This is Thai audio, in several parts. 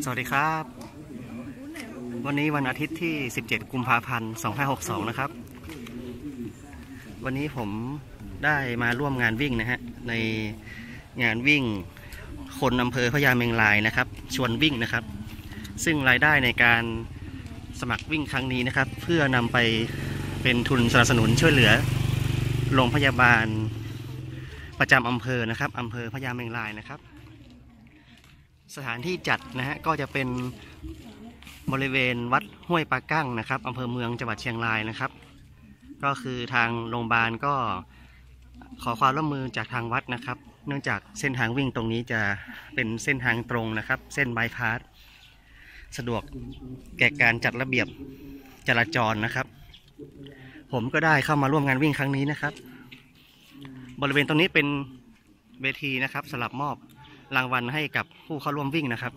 สวัสดีครับ วันนี้วันอาทิตย์ที่ 17 กุมภาพันธ์ 2562 นะครับ วันนี้ผมได้มาร่วมงานวิ่งนะฮะ ในงานวิ่งคนอำเภอพญาเมงรายนะครับ ชวนวิ่งนะครับ ซึ่งรายได้ในการสมัครวิ่งครั้งนี้นะครับ เพื่อนำไปเป็นทุนสนับสนุนช่วยเหลือโรงพยาบาลประจำอำเภอนะครับอำเภอพญาเมงรายนะครับ สถานที่จัดนะฮะก็จะเป็นบริเวณวัดห้วยปลากั้งนะครับอำเภอเมืองจังหวัดเชียงรายนะครับ ก็คือทางโรงพยาบาลก็ขอความร่วมมือจากทางวัดนะครับ เนื่องจากเส้นทางวิ่งตรงนี้จะเป็นเส้นทางตรงนะครับ เส้นบายพาสสะดวกแก่การจัดระเบียบจราจรนะครับ ผมก็ได้เข้ามาร่วมงานวิ่งครั้งนี้นะครับ บริเวณตรงนี้เป็นเวทีนะครับสำหรับมอบ รางวัลให้กับผู้เข้าร่วมวิ่งนะครับ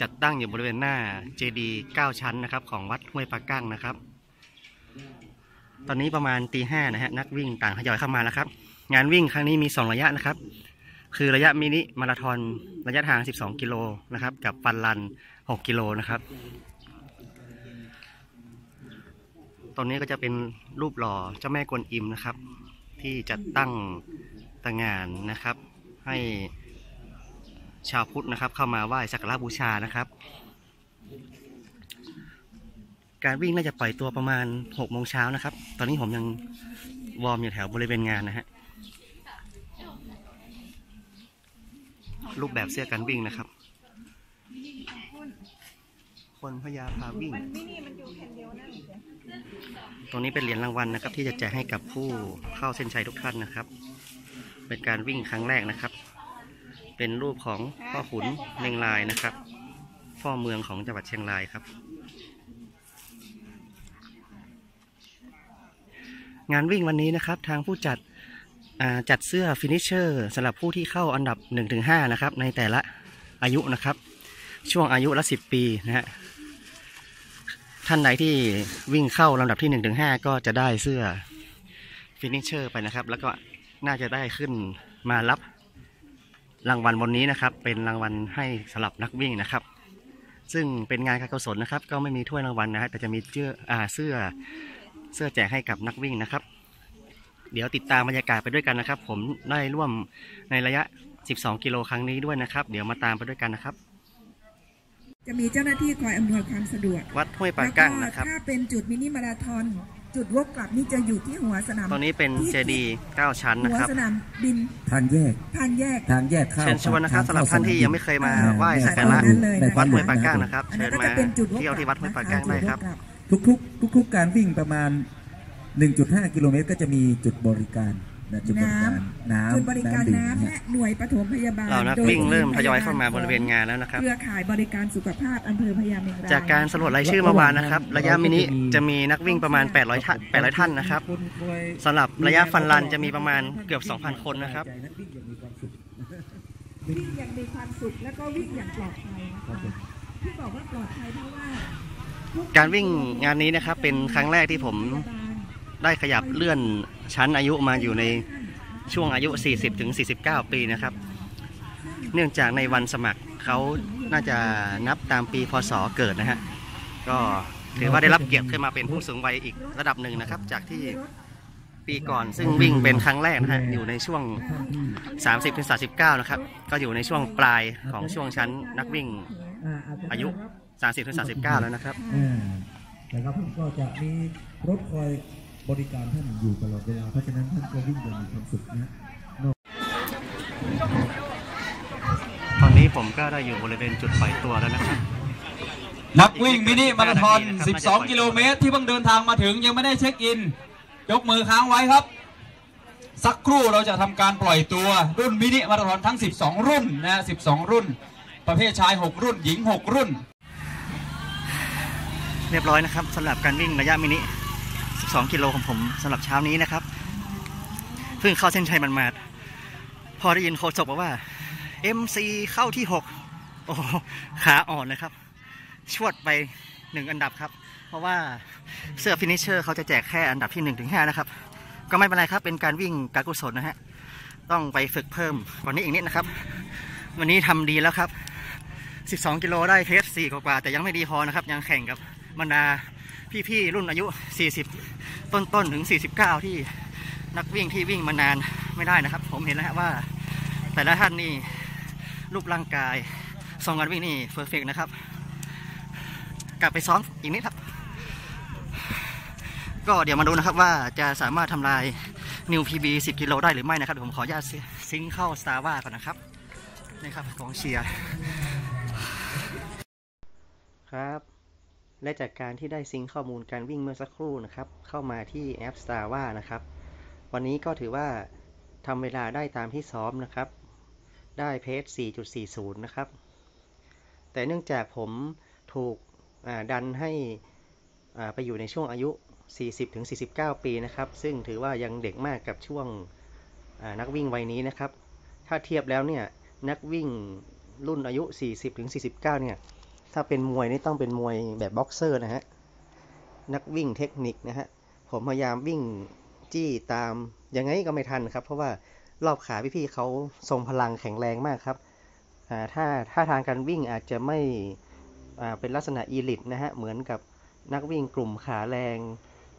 จัดตั้งอยู่บริเวณหน้าเจดีย์9ชั้นนะครับ ของวัดห้วยปลากั้งนะครับ ตอนนี้ประมาณตีห้านะฮะนักวิ่งต่างทยอยเข้ามาแล้วครับ งานวิ่งครั้งนี้มี 2 ระยะนะครับ คือระยะมินิมาราธอนระยะทาง 12 กิโลนะครับ กับฟันรัน 6 กิโลนะครับตรงนี้ก็จะเป็นรูปหล่อเจ้าแม่กวนอิมนะครับ ที่จัดตั้งต่างงานนะครับ ให้ ชาวพุทธนะครับ เข้ามาไหว้สักการะบูชานะครับ การวิ่งน่าจะปล่อยตัวประมาณ6โมงเช้านะครับ ตอนนี้ผมยังวอร์มอยู่แถวบริเวณงานนะฮะรูปแบบเสื้อการวิ่งนะครับ คนพยาพาวิ่ง ตรงนี้เป็นเหรียญรางวัลนะครับ ที่จะแจกให้กับผู้เข้าเส้นชัยทุกท่านนะครับ เป็นการวิ่งครั้งแรกนะครับ เป็นรูปของพ่อขุนเมงลายนะครับ พ่อเมืองของจังหวัดเชียงรายครับ งานวิ่งวันนี้นะครับทางผู้จัดจัดเสื้อฟินิชเชอร์สำหรับผู้ที่เข้าอันดับ 1-5 นะครับ ในแต่ละอายุนะครับ ช่วงอายุละ 10 ปีนะฮะท่านไหนที่วิ่งเข้าลำดับที่ 1-5 ก็จะได้เสื้อฟินิชเชอร์ไปนะครับ แล้วก็น่าจะได้ขึ้นมารับ รางวัลบนนี้นะครับ เป็นรางวัลให้สำหรับนักวิ่งนะครับ ซึ่งเป็นงานการกุศลนะครับ ก็ไม่มีถ้วยรางวัลนะฮะแต่จะมีเสื้ออ่าเสื้อเสื้อแจกให้กับนักวิ่งนะครับ เดี๋ยวติดตามบรรยากาศไปด้วยกันนะครับ ผมได้ร่วมในระยะ 12 กิโลครั้งนี้ด้วยนะครับ เดี๋ยวมาตามไปด้วยกันนะครับ จะมีเจ้าหน้าที่คอยอำนวยความสะดวกวัดห้วยปาแล้วกั้ก็งนะครับถ้าเป็นจุดมินิมาราธอน จุดวกกลับนี่จะอยู่ที่หัวสนามตรงนี้เป็นเจดีย์9ชั้นหันะวครับ สนามบินทางแยกทางแยก ทางแยกเข้าเชิญชวนนะครับสำหรับท่านที่ยังไม่เคยมาไหว้สักการะนั้นเลยในนะวัวัดดห้วยหปาลวงกั้งนะนะครับอันเชินั้นญก็มาจะเป็นจุดวกเที่ยวที่วัดห้วยปากั้งได้ครับจุวกลัทุกๆทุกๆการวิ่งประมาณ 1.5 กิโลเมตรก็จะมีจุดบริการนะ จุดบริการน้ำจุดบริการดื่มน้ำเนี่และยหน่วยปฐมพยาบาลเรานักโดวิ่งเริ่มทยอยทีเข้ามาบริเวณงานแล้วนะครับเครือข่ายบริการสุขภาพอำเภอพญาเมงรายจากการสำรวจรายชื่อเมื่อวานนะครับ ระยะมินิจะมีนักวิ่งประมาณ 800ท่าน800 ท่านนะครับสำหรับระยะฟันรันจะมีประมาณเกือบ 2,000 คนนะครับวิ่งอย่างมีความสุขแล้วก็วิ่งอย่างปลอดภัยนะคะที่บอกว่าปลอดภัยเพราะว่าทุการวิ่งงานนี้นะครับเป็นครั้งแรกที่ผมพยาบาล ได้ขยับเลื่อนชั้นอายุมาอยู่ในช่วงอายุ 40ถึง49 ปีนะครับ เนื่องจากในวันสมัครเขาน่าจะนับตามปีพศเกิดนะฮะ ก็ถือว่าได้รับเกียรติขึ้นมาเป็นผู้สูงวัยอีกระดับหนึ่งนะครับ จากที่ปีก่อนซึ่งวิ่งเป็นครั้งแรกนะฮะอยู่ในช่วง 30ถึง39 นะครับ ก็อยู่ในช่วงปลายของช่วงชั้นนักวิ่งอายุ 30ถึง39 แล้วนะครับอ่ครับก็จะมีรถคอย บริการท่านอยู่ตลอดเวลาเพราะฉะนั้นท่านก็วิ่งอย่างมีความสุขนะตอนนี้ผมก็ได้อยู่บริเวณจุดปล่อยตัวแล้วนะครับ นักวิ่งมินิมาราธอนนาทีนะครับ12 กิโลเมตร ที่เพิ่งเดินทางมาถึงยังไม่ได้เช็คอิน ยกมือค้างไว้ครับ สักครู่เราจะทำการปล่อยตัวรุ่นมินิมาราธอนทั้ง 12 รุ่นนะ 12 รุ่น ประเภทชาย 6 รุ่น หญิง 6 รุ่น เรียบร้อยนะครับสำหรับการวิ่งระยะมินิ 12 กิโลของผมสำหรับเช้านี้นะครับ เพิ่งเข้าเส้นชัยมันมาดพอได้ยินโค้ชบอกว่า MC เข้าที่ 6 โอ้ขาอ่อนนะครับ ชวดไปหนึ่งอันดับครับ เพราะว่าเสื้อฟินิชเชอร์เขาจะแจกแค่อันดับที่1นถึงหนะครับ ก็ไม่เป็นไรครับเป็นการวิ่งการกุศลนะฮะ ต้องไปฝึกเพิ่มกว่านี้อีกนิดนะครับ วันนี้ทำดีแล้วครับ 12 กิโลได้เพส4กว่าแต่ยังไม่ดีพอนะครับ ยังแข่งกับบรรดา พี่ๆรุ่นอายุ 40 ต้นๆถึง 49 ที่นักวิ่งที่วิ่งมานานไม่ได้นะครับ ผมเห็นแล้วว่า แต่ละท่านนี่รูปร่างกายทรงการวิ่งนี่เพอร์เฟกนะครับ กลับไปซ้อมอีกนิดครับ ก็เดี๋ยวมาดูนะครับว่าจะสามารถทำลายนิวพีบี10 กิโลได้หรือไม่นะครับเดี๋ยวผมขออนุญาตซิงเข้าสตาร์ว่าก่อนนะครับนี่ครับกองเชียร์ครับ และจากการที่ได้ซิงข้อมูลการวิ่งเมื่อสักครู่นะครับ เข้ามาที่แอป s t a r ว่านะครับ วันนี้ก็ถือว่าทำเวลาได้ตามที่ซ้อมนะครับ ได้เพจ4.40 นะครับ แต่เนื่องจากผมถูกดันให้ไปอยู่ในช่วงอายุ 40-49 ปีนะครับ ซึ่งถือว่ายังเด็กมากกับช่วงนักวิ่งวัยนี้นะครับ ถ้าเทียบแล้วเนี่ยนักวิ่งรุ่นอายุ 40-49 เนี่ย ถ้าเป็นมวยนี่ต้องเป็นมวยแบบบ็อกเซอร์นะฮะ นักวิ่งเทคนิคนะฮะ ผมพยายามวิ่งจี้ตาม ยังไงก็ไม่ทันครับ เพราะว่ารอบขาพี่ๆเขาทรงพลังแข็งแรงมากครับ ถ้าถ้าทางการวิ่งอาจจะไม่เป็นลักษณะอีลิตนะฮะ เหมือนกับนักวิ่งกลุ่มขาแรง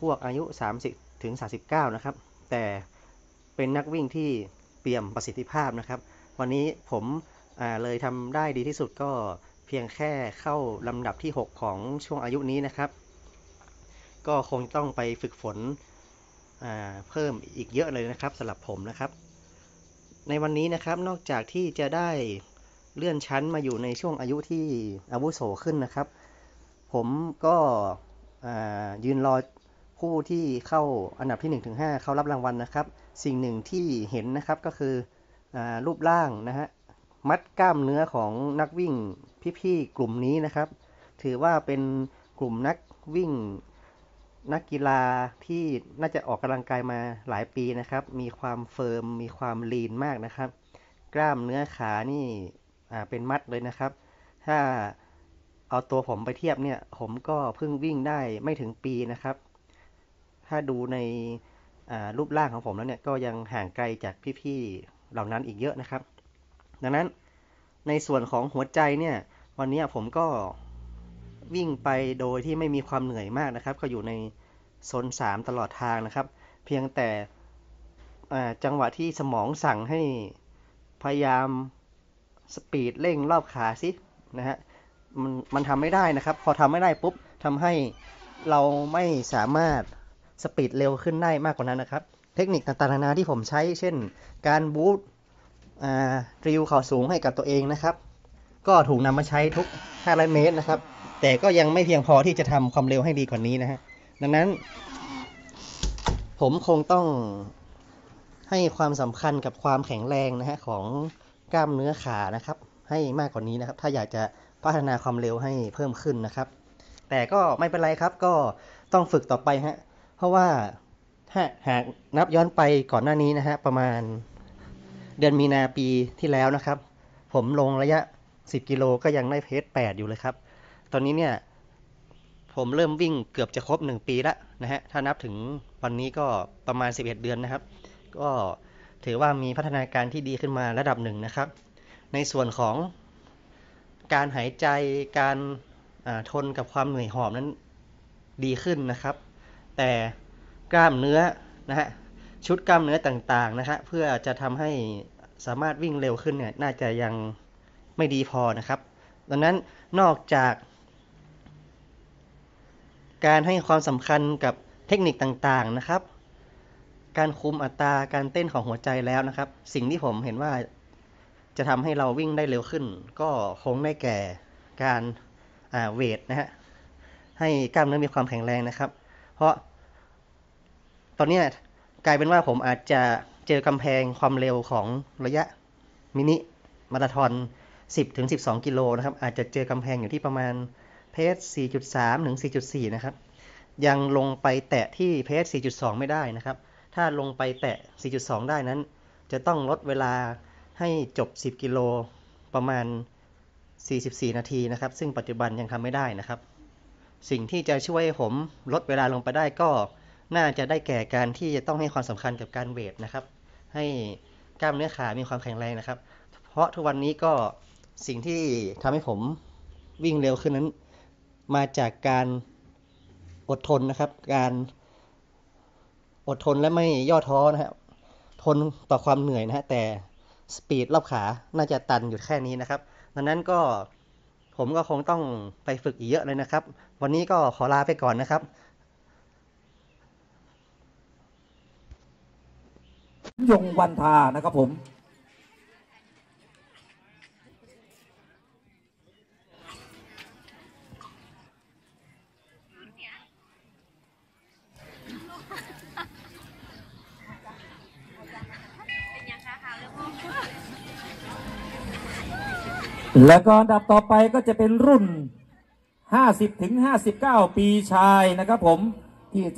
พวกอายุ 30 ถึง 39 นะครับ แต่เป็นนักวิ่งที่เปี่ยมประสิทธิภาพนะครับ วันนี้ผมเลยทำได้ดีที่สุดก็ พียงแค่เข้าลำดับที่ 6 ของช่วงอายุนี้นะครับ ก็คงต้องไปฝึกฝนเพิ่มอีกเยอะเลยนะครับสำหรับผมนะครับ ในวันนี้นะครับนอกจากที่จะได้เลื่อนชั้นมาอยู่ในช่วงอายุที่อาวุโสขึ้นนะครับ ผมก็ยืนรอผู้ที่เข้าอันดับที่ 1-5 เข้ารับรางวัลนะครับ สิ่งหนึ่งที่เห็นนะครับก็คืออรูปร่างนะฮะ มัดกล้ามเนื้อของนักวิ่งพี่ๆกลุ่มนี้นะครับ ถือว่าเป็นกลุ่มนักวิ่งนักกีฬาที่น่าจะออกกำลังกายมาหลายปีนะครับ มีความเฟิร์ม มีความลีนมากนะครับ กล้ามเนื้อขานี่เป็นมัดเลยนะครับ ถ้าเอาตัวผมไปเทียบเนี่ย ผมก็เพิ่งวิ่งได้ไม่ถึงปีนะครับ ถ้าดูในรูปร่างของผมแล้วเนี่ย ก็ยังห่างไกลจากพี่ๆเหล่านั้นอีกเยอะนะครับ ดังนั้นในส่วนของหัวใจเนี่ย วันนี้ผมก็วิ่งไปโดยที่ไม่มีความเหนื่อยมากนะครับ ก็อยู่ในโซน3ตลอดทางนะครับ เพียงแต่จังหวะที่สมองสั่งให้พยายามสปีดเร่งรอบขาสินะฮะมันมันทำไม่ได้นะครับ พอทำไม่ได้ปุ๊บทำให้เราไม่สามารถสปีดเร็วขึ้นได้มากกว่านั้นนะครับ เทคนิคต่างๆนานาที่ผมใช้ เช่น การบูท รีวิวข่าสูงให้กับตัวเองนะครับ ก็ถูกนำมาใช้ทุก 500 เมตรนะครับ แต่ก็ยังไม่เพียงพอที่จะทำความเร็วให้ดีกว่านี้นะฮะ ดังนั้น ผมคงต้องให้ความสำคัญกับความแข็งแรงนะฮะของกล้ามเนื้อขานะครับ ให้มากกว่านี้นะครับ ถ้าอยากจะพัฒนาความเร็วให้เพิ่มขึ้นนะครับ แต่ก็ไม่เป็นไรครับก็ต้องฝึกต่อไปฮะเพราะว่าถ้าหากนับย้อนไปก่อนหน้านี้นะฮะประมาณ เดือนมีนาปีที่แล้วนะครับ ผมลงระยะ 10 กิโลก็ยังได้เพจ8อยู่เลยครับ ตอนนี้เนี่ย ผมเริ่มวิ่งเกือบจะครบ 1 ปีแล้วนะฮะ ถ้านับถึงวันนี้ก็ประมาณ 11 เดือนนะครับ ก็ถือว่ามีพัฒนาการที่ดีขึ้นมาระดับหนึ่งนะครับ ในส่วนของการหายใจ การทนกับความเหนื่อยหอบนั้นดีขึ้นนะครับ แต่กล้ามเนื้อนะฮะชุดกล้ามเนื้อต่างๆนะฮะเพื่อจะทำให้ สามารถวิ่งเร็วขึ้นเนี่ยน่าจะยังไม่ดีพอนะครับ ดังนั้นนอกจาก การให้ความสำคัญกับเทคนิคต่างๆนะครับ การคุมอัตราการเต้นของหัวใจแล้วนะครับ สิ่งที่ผมเห็นว่าจะทำให้เราวิ่งได้เร็วขึ้น ก็คงได้แก่การาเวทนะฮะให้กล้ามเนื้อมีความแข็งแรงนะครับ เพราะตอนนี้กลายเป็นว่าผมอาจจะ เจอกำแพงความเร็วของระยะมินิมาราธอน 10-12 กิโลนะครับ อาจจะเจอกำแพงอยู่ที่ประมาณเพจ4.3 ถึง 4.4 นะครับ ยังลงไปแตะที่เพจ4.2 ไม่ได้นะครับ ถ้าลงไปแตะ 4.2 ได้นั้น จะต้องลดเวลาให้จบ 10 กิโลประมาณ 44 นาทีนะครับ ซึ่งปัจจุบันยังทำไม่ได้นะครับ สิ่งที่จะช่วยให้ผมลดเวลาลงไปได้ก็ น่าจะได้แก่การที่จะต้องให้ความสำคัญกับการเวทนะครับ ให้กล้ามเนื้อขา มีความแข็งแรงนะครับ เพราะทุกวันนี้ก็สิ่งที่ทำให้ผมวิ่งเร็วขึ้นนั้น มาจากการอดทนนะครับ การอดทนและไม่ย่อท้อนะครับทนต่อความเหนื่อยนะฮะแต่สปีดรอบขาน่าจะตันอยู่แค่นี้นะครับดังนั้นก็ผมก็คงต้องไปฝึกอีกเยอะเลยนะครับ วันนี้ก็ขอลาไปก่อนนะครับ ยงวันทานะครับผมแล้วก็อันดับต่อไปก็จะเป็นรุ่น 50 ถึง 59 ปีชายนะครับผมที่จะ